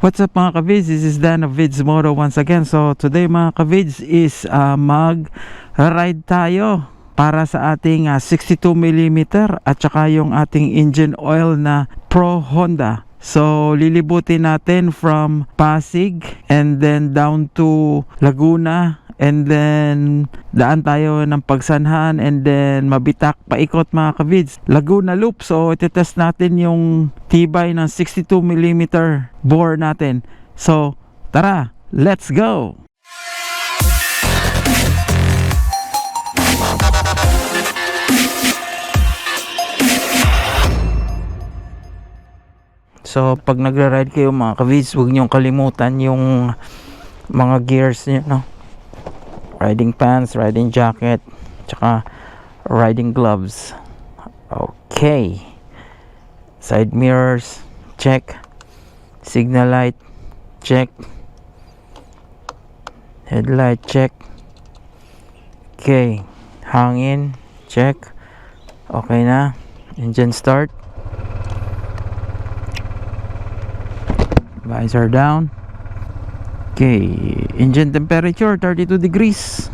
What's up mga kavids? This is Dan of Vids Moto once again. So today mga kavids is uh, mag-ride tayo para sa ating uh, 62mm at saka yung ating engine oil na Pro Honda. So lilibutin natin from Pasig and then down to Laguna and then daan tayo ng pagsanhan and then mabitak paikot mga kavids. Laguna Loop. So itetest natin yung tibay ng 62mm bore natin. So tara let's go! So pag nagra-ride kayo mga kavids, huwag niyong kalimutan yung mga gears niyo, no? Riding pants, riding jacket, tsaka riding gloves. Okay. Side mirrors, check. Signal light, check. Headlight, check. Okay. Hangin, check. Okay na. Engine start. Visor down. Okay, engine temperature 32 degrees.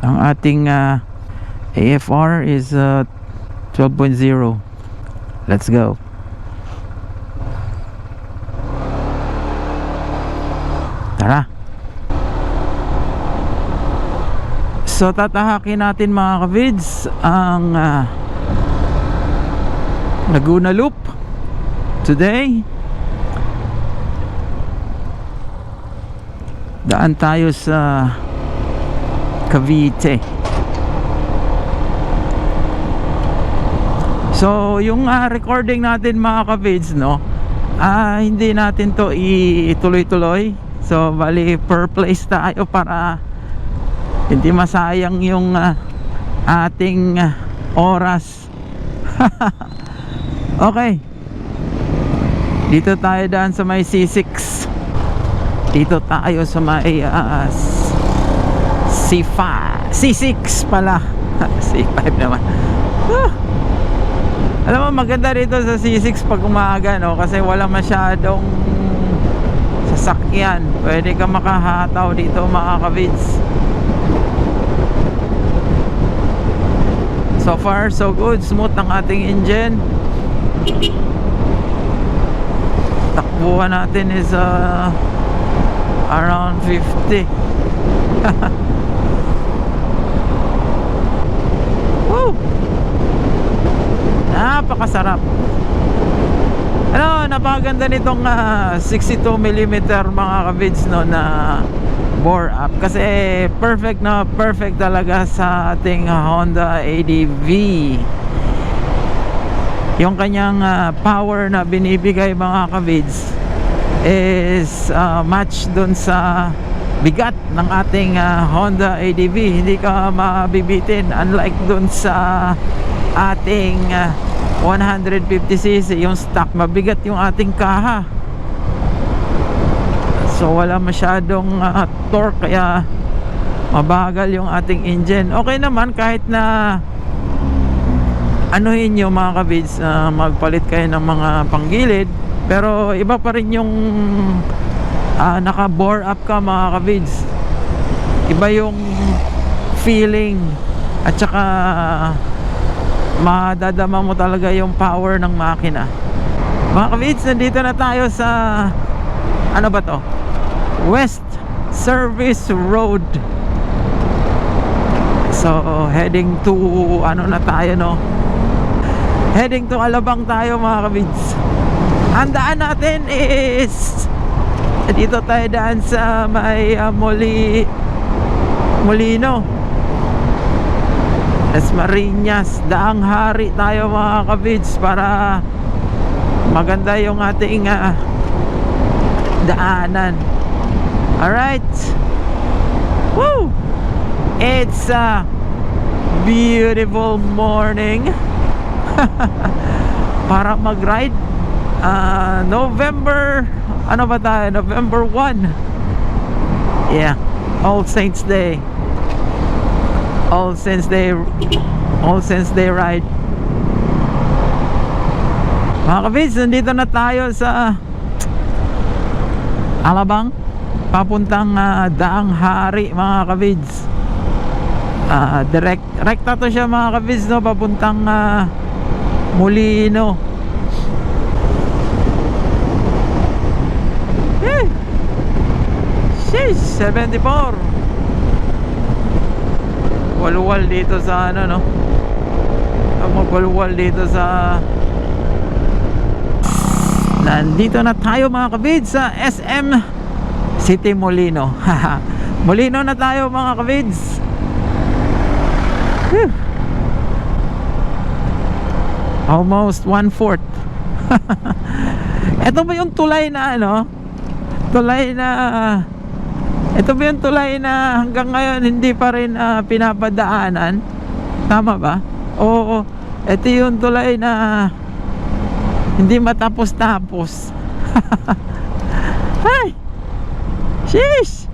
Ang ating uh, AFR is uh, 12.0. Let's go. Tara. So tatahakin natin mga kavids ang uh, Laguna Loop today. Daan tayo sa Cavite. So, yung ah, recording natin mga kavids, no? Ah, hindi natin to ituloy-tuloy. So, bali per place tayo para hindi masayang yung ah, ating ah, oras. okay. Dito tayo daan sa may C6 dito tayo sa may uh, C5 C6 pala. C5 naman. Ah. alam mo maganda rito sa C6 pag umaga no? Kasi wala masyadong sasakyan. Pwede ka makahataw dito mga kavids. So far so good. Smooth ang ating engine. Takbuhan natin is uh, around 50 Woo! napakasarap. Ano napakaganda nitong uh, 62mm mga kavids no na bore up kasi perfect na perfect talaga sa ating Honda ADV yung kanyang uh, power na binibigay mga kavids is uh, match dun sa bigat ng ating uh, Honda ADV hindi ka mabibitin. Unlike dun sa ating uh, 150cc yung stock mabigat yung ating kaha. So wala masyadong uh, torque kaya mabagal yung ating engine. Okay naman kahit na anuhin nyo mga kabids uh, magpalit kayo ng mga panggilid pero iba pa rin yung uh, naka bore up ka mga kavids. Iba yung feeling at saka madadama mo talaga yung power ng makina. Mga kavids nandito na tayo sa ano ba to? West Service Road. So heading to ano na tayo no? Heading to Alabang tayo mga kavids ang daan natin is dito tayo daan sa may uh, Moli Molino. Las Marinas daang hari tayo mga kavids para maganda yung ating uh, daanan. Alright. Woo! It's a beautiful morning. Para mag ride uh, November ano ba tayo? November 1 yeah. All Saints Day. All Saints Day All Saints Day ride. Mga kabids nandito na tayo sa Alabang papuntang ah, Daang Hari mga kabids Ah, direct rekta to siya mga kabids no? Papuntang ah, Molino Eh! Sheesh, 74 Walwal dito sa ano no? Magwalwal dito sa Nandito na tayo mga kabids sa SM City Molino. Molino na tayo mga kabids. Almost one-fourth. Ito ba yung tulay na ano? Tulay na Ito ba yung tulay na hanggang ngayon hindi pa rin ah, pinapadaanan? Tama ba? Oo Ito yung tulay na hindi matapos-tapos. Ay! Sheesh!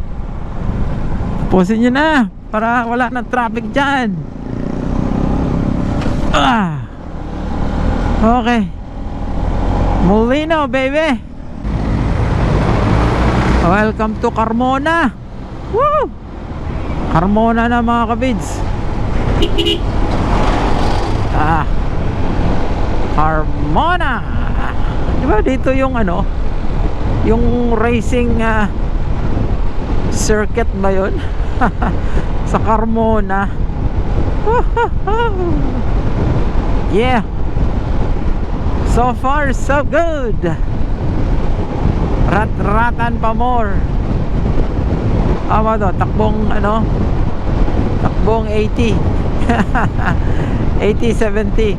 Pusin nyo na Para wala na traffic dyan. Ah. Okay. Molino baby Welcome to Carmona. Woo! Carmona na mga kabids Ah. Carmona. Di ba dito yung ano? Yung racing ah, Circuit ba yun? Sa Carmona. Yeah. So far so good Rat-ratan pa more. Takbong ano? Takbong 80 80-70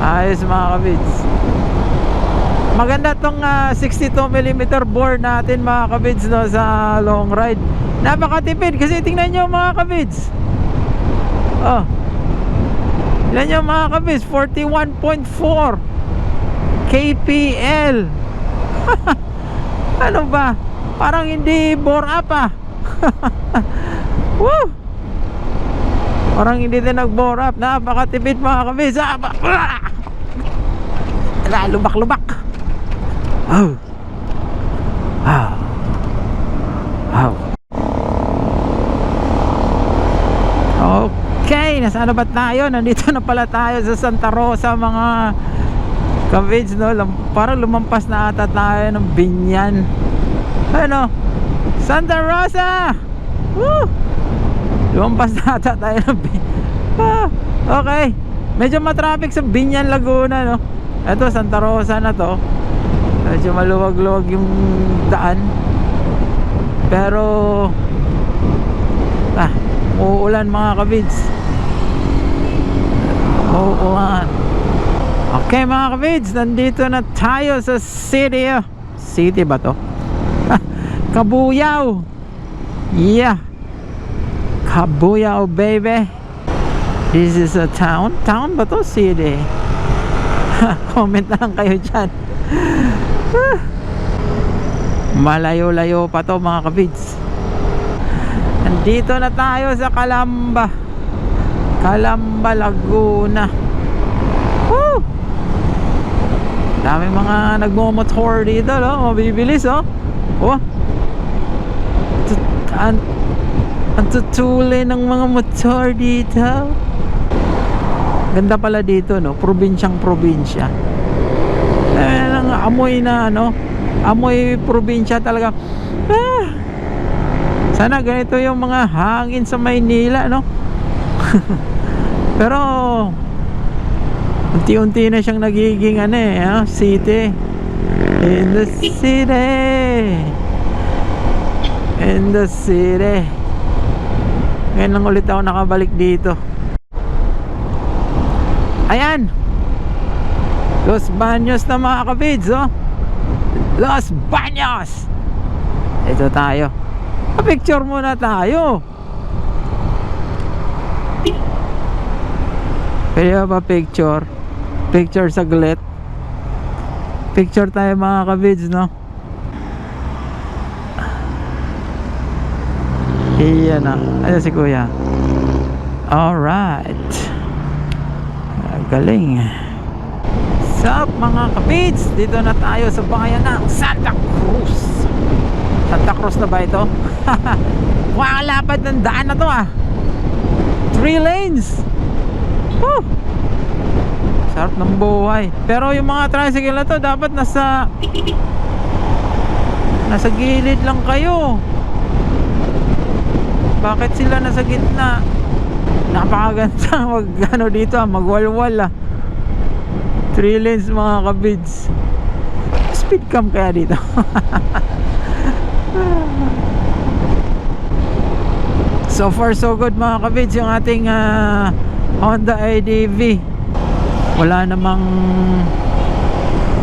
Ayos mga kabids Maganda tong ah, 62mm bore natin mga kabids no, sa long ride. Napakatipid kasi tingnan nyo mga kabids Oh. Tingnan nyo mga kabids 41.4 KPL Ano ba? Parang hindi bore up ah. Woo! Parang hindi din nag-bore up. Napakatipid mga kabids ah, Ah, Lubak-lubak Oh Oh Oh Okay, nasaan na ba tayo? Nandito na pala tayo sa Santa Rosa mga kavids, no? Lam- Parang lumampas na ata tayo ng binyan. Ano? Santa Rosa! Woo! Lumampas na ata tayo ng binyan. Ah, okay. Medyo matraffic sa Binyan, Laguna, no? Ito, Santa Rosa na to. Medyo maluwag-luwag yung daan. Pero, ah, uulan mga kabids. Uulan. Okay mga kabids, nandito na tayo sa city. oh. City ba to? Kabuyaw. Yeah. Kabuyaw baby. This is a town. Town ba to? City. Comment na lang kayo dyan. Malayo-layo pa to mga kabids. Nandito na tayo sa Kalamba. Kalamba, Laguna. Woo! Dami mga nagmo-motor dito, no? Mabibilis, oh. Oh. Ang, ang tutuli ng mga motor dito. Ganda pala dito, no? Probinsyang probinsya. Eh, ang amoy na, ano? Amoy probinsya talaga. Ah! Sana ganito yung mga hangin sa Maynila, no? Pero unti-unti na siyang nagiging ano eh, ah, city. In the city. In the city. Ngayon lang ulit ako nakabalik dito. Ayan. Los Baños na mga kabids, oh. Los Baños. Ito tayo. Pa-picture muna tayo. Kaya ba picture? Picture saglit. Picture tayo mga kabids, no? Iyan na. Ano si kuya? Alright. Ah, Galing. What's up mga kapids? Dito na tayo sa bayan ng Santa Cruz Santa Cruz na ba ito? Wakalapad ng daan na to ah Three lanes Woo! Sarap ng buhay. Pero yung mga tricycle na to dapat nasa Nasa gilid lang kayo. Bakit sila nasa gitna? Napakaganda. Mag ano dito ah, magwalwal ah. 3 lanes mga kabids. Speed cam kaya dito. So far so good mga kabids Yung ating ah, Honda ADV Wala namang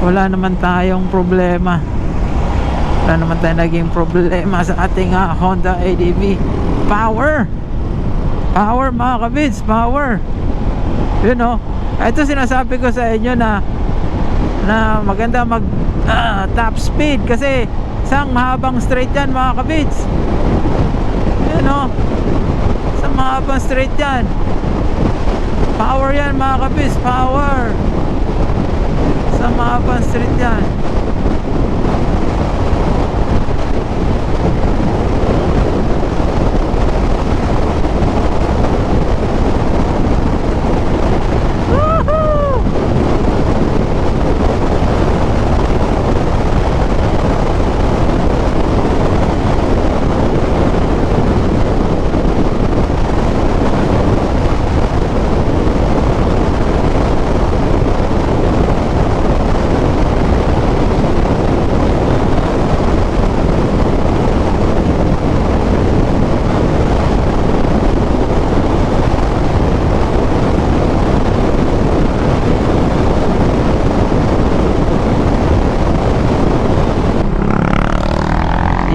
Wala naman tayong problema. Wala naman tayong naging problema Sa ating ah, Honda ADV Power! Power mga kabids Power! Yun oh ito sinasabi ko sa inyo na na maganda mag ah, top speed kasi isang mahabang straight yan mga kabids yun o isang mahabang straight yan power yan mga kabids power. Isang mahabang straight yan Woohoo!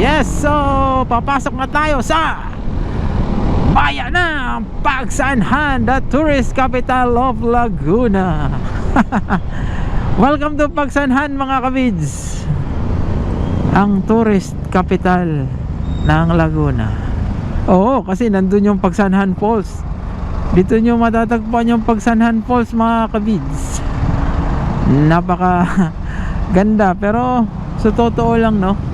Yes, so papasok na tayo sa bayan ng Pagsanhan, the tourist capital of Laguna. Welcome to Pagsanhan mga kabids. Ang tourist capital ng Laguna. Oo, kasi nandun yung Pagsanhan Falls. Dito nyo matatagpuan yung Pagsanhan Falls mga kabids. Napaka ganda pero sa totoo lang no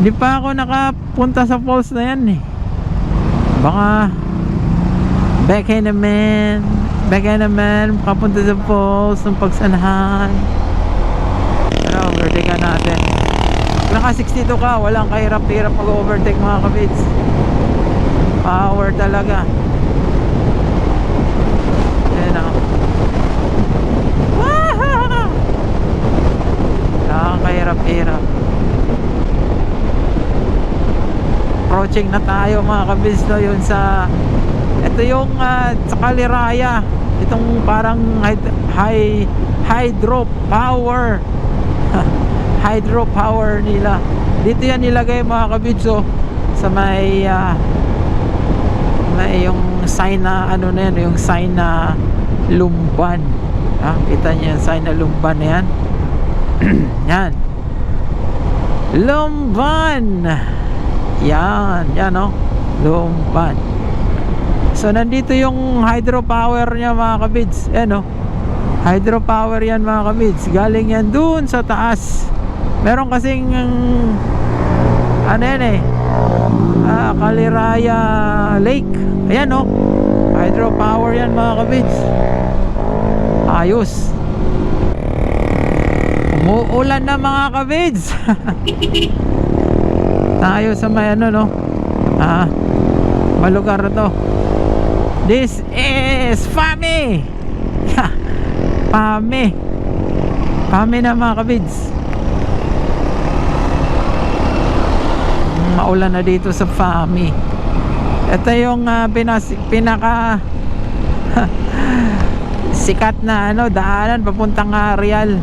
Di pa ako nakapunta sa falls na yan eh. Baka Beke naman Beke naman Makapunta sa falls ng pagsanahan Pero overtake natin. Naka 62 ka Walang kahirap-hirap mag-overtake mga kabits. Power talaga. Ayan ako Wah! Walang kahirap-hirap approaching na tayo mga kabis no yun sa ito yung uh, sa Kaliraya. Itong parang high hydro power. Hydro power nila. Dito yan nilagay mga kabidso sa may uh, may yung sign na ano na yan yung sign na lumban. Ha? kita niyo yung sign na lumban na yan? Yan. Lumban yan, yan o. Lumban. So, nandito yung hydropower niya mga kabids. Yan o. Hydropower yan mga kabids. Galing yan dun sa taas. Meron kasing um, ano yan eh. Ah, Kaliraya Lake. Ayan o. Hydropower yan mga kabids. Ayos. Umuulan na mga kabids. tayo sa may ano no? Ah malugar to. This is Fami! Fami! Fami na mga kabids maulan na dito sa Fami. Ito yung uh, pinas, pinaka sikat na ano daanan papuntang uh, Real.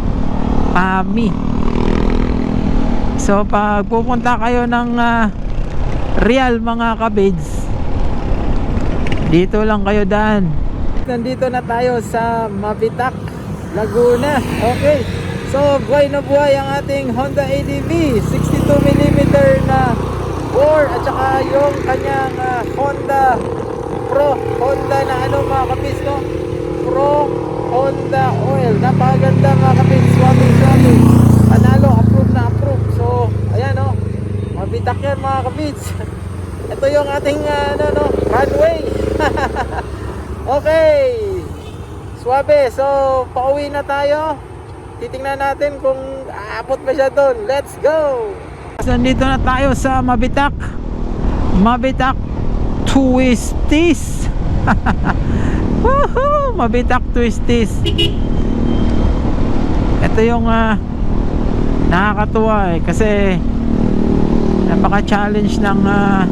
Fami So pag pupunta kayo ng uh, Real mga kabids Dito lang kayo daan Nandito na tayo sa Mabitak Laguna Okay So buhay na buhay ang ating Honda ADV 62mm na bore At saka yung kanyang uh, Honda Pro Honda na ano mga kabids no Pro Honda oil. Napakaganda mga kapids. Swabe, swabe. Panalo, approve na approve. So, ayan o. Mabitak yan mga kapids. Ito yung ating uh, ano, no, runway. okay. Swabe. So, pauwi na tayo. Titingnan natin kung aabot pa siya doon. Let's go! Nandito na tayo sa Mabitak. Mabitak Twisties. Woohoo! Mabitak Twisties. Ito yung ah, nakakatuwa eh kasi napaka-challenge ng ah,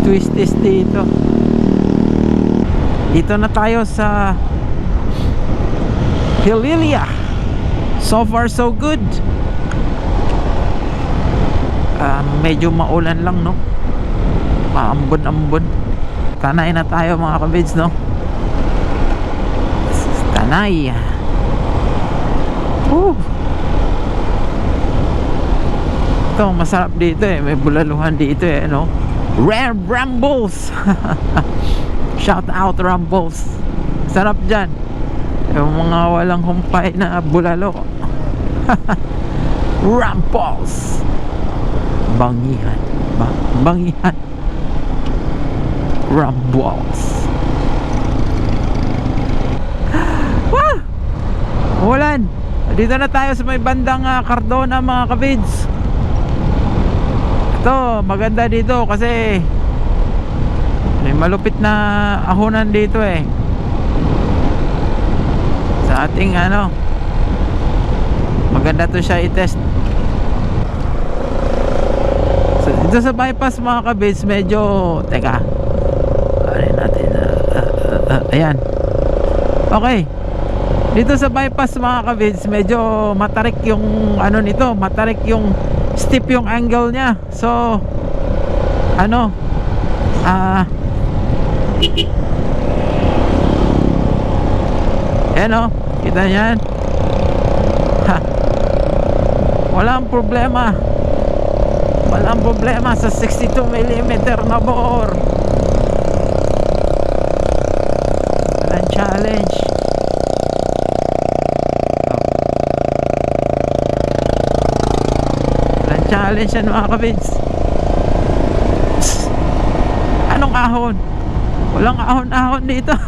Twisties dito. Dito na tayo sa Hililia. So far so good. Ah, medyo maulan lang no. Maambon-ambon. Tanay na tayo mga kabids no. Tanay. Woo. Ito masarap dito eh. May bulaluhan dito eh no. Rare Rambles. Shout out Rambles. Sarap dyan. Yung mga walang humpay na bulalo. Rambles. Bangihan. Ba bangihan. Rambles. Wah! Ulan. Dito na tayo sa may bandang ah, Cardona mga kabids. Ito, maganda dito kasi may malupit na ahonan dito eh. Sa ating ano maganda to siya i-test. So, dito sa bypass mga kabids medyo teka ano natin ah, ah, ah, ah, ayan okay dito sa bypass mga kabids medyo matarik yung ano nito matarik yung steep yung angle niya. So ano ah Ayan o, kita niyan ha. Walang problema. Walang problema sa 62mm na bore Walang challenge Oh. Walang challenge yan mga kabids. Anong ahon? Walang ahon-ahon dito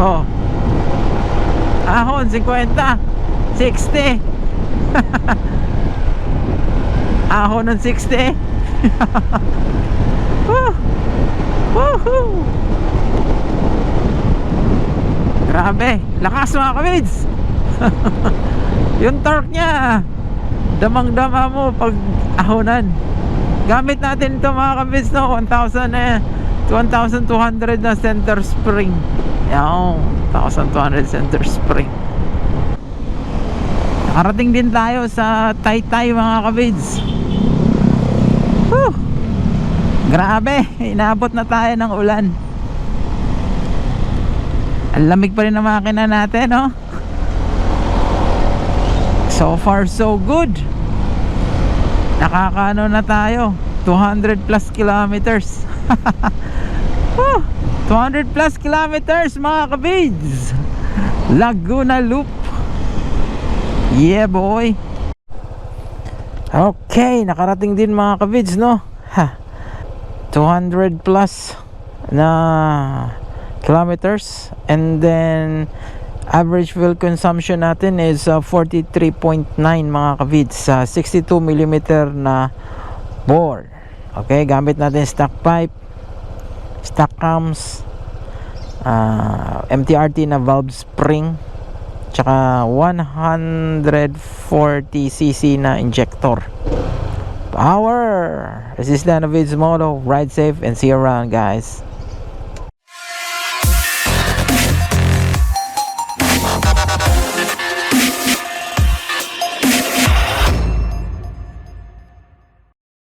Oh. Ahon 50, 60. Ahon ng 60. Woo! Woohoo! Grabe, lakas mga kabids. Yung torque niya, damang-dama mo pag ahonan. Gamit natin ito mga kabids no, 1,000 eh, 1,200 na center spring. Yan, 1,200 center spring. Nakarating din tayo sa Taytay mga kabids. Whew! Grabe, inabot na tayo ng ulan. Ang lamig pa rin ng makina natin, no? So far, so good. Nakakaano na tayo. 200 plus kilometers. Whew! 200 plus kilometers mga kabids Laguna Loop Yeah boy Okay, nakarating din mga kabids no ha, 200 plus na kilometers and then average fuel consumption natin is uh, 43.9 mga kabids sa 62mm na bore. Okay, gamit natin stock pipe stock cams uh, MTRT na valve spring tsaka 140cc na injector. Power! This is Dan of Moto ride safe and see around guys